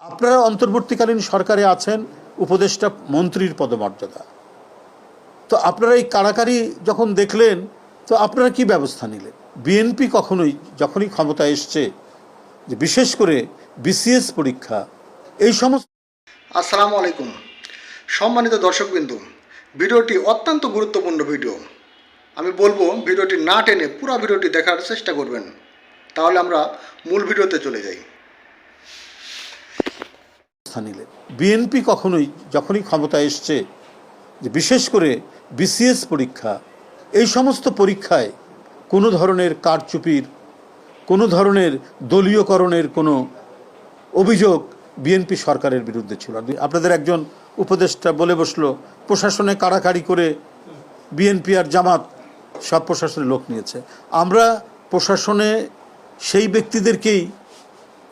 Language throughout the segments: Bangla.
আপনারা অন্তর্বর্তীকালীন সরকারে আছেন, উপদেষ্টা মন্ত্রীর পদমর্যাদা। তো আপনারা এই কারাকারি যখন দেখলেন, তো আপনারা কি ব্যবস্থা নিলেন? বিএনপি কখনোই যখনই ক্ষমতা এসছে, যে বিশেষ করে বিসিএস পরীক্ষা, এই সমস্ত আসসালামু আলাইকুম। সম্মানিত দর্শকবিন্দু, ভিডিওটি অত্যন্ত গুরুত্বপূর্ণ ভিডিও। আমি বলব, ভিডিওটি না টেনে পুরো ভিডিওটি দেখার চেষ্টা করবেন। তাহলে আমরা মূল ভিডিওতে চলে যাই। ব্যবস্থা নিলেন। বিএনপি কখনোই যখনই ক্ষমতা এসছে, যে বিশেষ করে বিসিএস পরীক্ষা, এই সমস্ত পরীক্ষায় কোনো ধরনের কারচুপির, কোনো ধরনের দলীয়করণের কোনো অভিযোগ বিএনপি সরকারের বিরুদ্ধে ছিল আপনাদের একজন উপদেষ্টা বলে বসল, প্রশাসনে কাড়াকাড়ি করে বিএনপি আর জামাত সব প্রশাসনের লোক নিয়েছে। আমরা প্রশাসনে সেই ব্যক্তিদেরকেই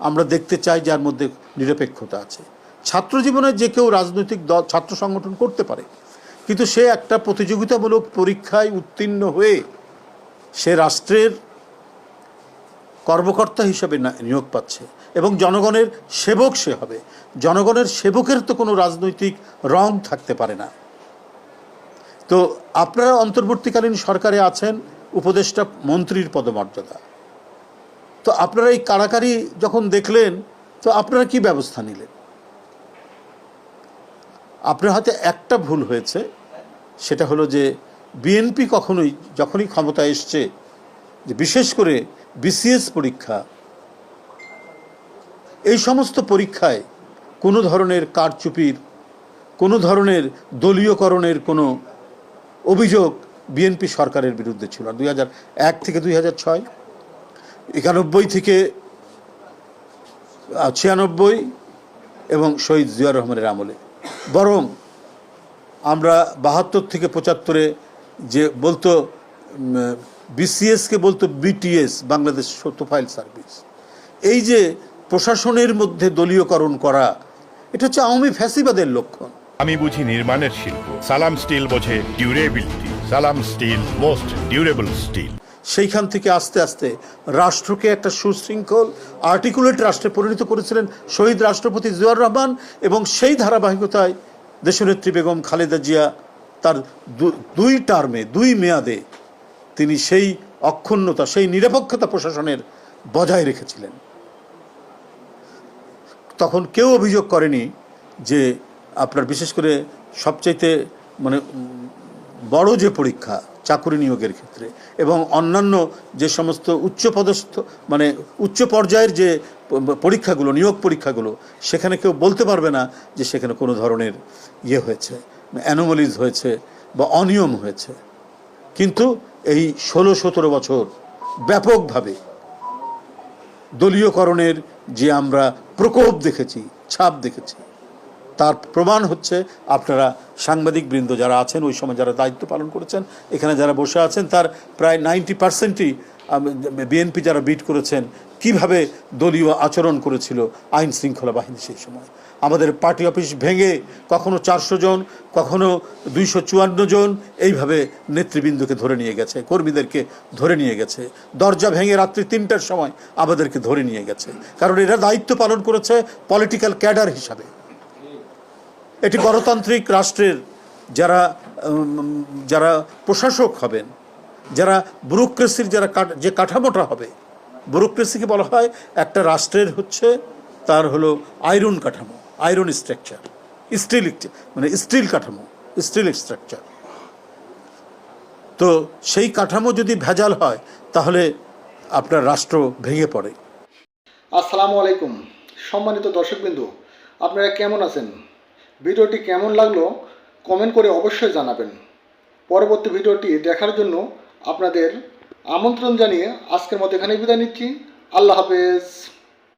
আমরা দেখতে চাই যার মধ্যে নিরপেক্ষতা আছে। ছাত্র জীবনে যে কেউ রাজনৈতিক দল, ছাত্র সংগঠন করতে পারে, কিন্তু সে একটা প্রতিযোগিতামূলক পরীক্ষায় উত্তীর্ণ হয়ে সে রাষ্ট্রের কর্মকর্তা হিসেবে নিয়োগ পাচ্ছে এবং জনগণের সেবক সে হবে। জনগণের সেবকের তো কোনো রাজনৈতিক রং থাকতে পারে না। তো আপনারা অন্তর্বর্তীকালীন সরকারে আছেন, উপদেষ্টা মন্ত্রীর পদমর্যাদা। তো আপনারা এই কারাকারি যখন দেখলেন, তো আপনারা কি ব্যবস্থা নিলেন? আপনার হাতে একটা ভুল হয়েছে, সেটা হলো যে বিএনপি কখনোই যখনই ক্ষমতা এসছে, যে বিশেষ করে বিসিএস পরীক্ষা, এই সমস্ত পরীক্ষায় কোনো ধরনের কারচুপির, কোনো ধরনের দলীয়করণের কোনো অভিযোগ বিএনপি সরকারের বিরুদ্ধে ছিল দুই হাজার এক থেকে দুই হাজার ছয়, একানব্বই থেকে ছিয়ানব্বই এবং শহীদ জিয়া রহমানের আমলে। বরং আমরা বাহাত্তর থেকে পঁচাত্তরে যে বলতো বিসিএসকে বলতো বিটিএস বাংলাদেশ তোফাইল সার্ভিস। এই যে প্রশাসনের মধ্যে দলীয়করণ করা, এটা হচ্ছে আওয়ামী ফ্যাসিবাদের লক্ষণ। আমি বুঝি নির্মাণের শিল্প। সালাম স্টিল বোঝে ডিউরেবিলিটি। সালাম স্টিল, মোস্ট ডিউরেবল স্টিল। সেইখান থেকে আস্তে আস্তে রাষ্ট্রকে একটা সুশৃঙ্খল আর্টিকুলেট রাষ্ট্রে পরিণত করেছিলেন শহীদ রাষ্ট্রপতি জিয়াউর রহমান এবং সেই ধারাবাহিকতায় দেশনেত্রী বেগম খালেদা জিয়া তার দুই টার্মে, দুই মেয়াদে তিনি সেই অক্ষুণ্ণতা, সেই নিরপেক্ষতা প্রশাসনের বজায় রেখেছিলেন। তখন কেউ অভিযোগ করেনি যে আপনার বিশেষ করে সবচাইতে মানে বড় যে পরীক্ষা চাকুরি নিয়োগের ক্ষেত্রে এবং অন্যান্য যে সমস্ত উচ্চপদস্থ মানে উচ্চ পর্যায়ের যে পরীক্ষাগুলো, নিয়োগ পরীক্ষাগুলো, সেখানে কেউ বলতে পারবে না যে সেখানে কোনো ধরনের ইয়ে হয়েছে অ্যানোমালিজ হয়েছে বা অনিয়ম হয়েছে। কিন্তু এই ষোলো সতেরো বছর ব্যাপকভাবে দলীয়করণের যে আমরা প্রকোপ দেখেছি, ছাপ দেখেছি তার প্রমাণ হচ্ছে আপনারা সাংবাদিক বৃন্দ যারা আছেন, ওই সময় যারা দায়িত্ব পালন করেছেন, এখানে যারা বসে আছেন, তার প্রায় নাইনটি পার্সেন্টই বিএনপি যারা বিট করেছেন, কীভাবে দলীয় আচরণ করেছিল আইন শৃঙ্খলা বাহিনী সেই সময়। আমাদের পার্টি অফিস ভেঙে কখনো চারশো জন, কখনো দুইশো চুয়ান্ন জন, এইভাবে নেতৃবৃন্দকে ধরে নিয়ে গেছে, কর্মীদেরকে ধরে নিয়ে গেছে। দরজা ভেঙে রাত্রি তিনটার সময় আমাদেরকে ধরে নিয়ে গেছে। কারণ এরা দায়িত্ব পালন করেছে পলিটিক্যাল ক্যাডার হিসাবে। এটি গণতান্ত্রিক রাষ্ট্রের যারা যারা প্রশাসক হবেন, যারা ব্যুরোক্রেসির যারা যে কাঠামোটা হবে, ব্যুরোক্রেসিকে বলা হয় একটা রাষ্ট্রের হচ্ছে তার হলো আয়রন কাঠামো, আয়রন স্ট্রাকচার, স্টিল মানে স্টিল কাঠামো, স্টিল স্ট্রাকচার। তো সেই কাঠামো যদি ভেজাল হয়, তাহলে আপনার রাষ্ট্র ভেঙে পড়ে। আসসালামু আলাইকুম। সম্মানিত দর্শকবিন্দু, আপনারা কেমন আছেন? ভিডিওটি কেমন লাগল কমেন্ট করে অবশ্যই জানাবেন। পরবর্তী ভিডিওটি দেখার জন্য আপনাদের আমন্ত্রণ জানিয়ে আজকের মতো এখানে বিদায় নিচ্ছি। আল্লাহ হাফেজ।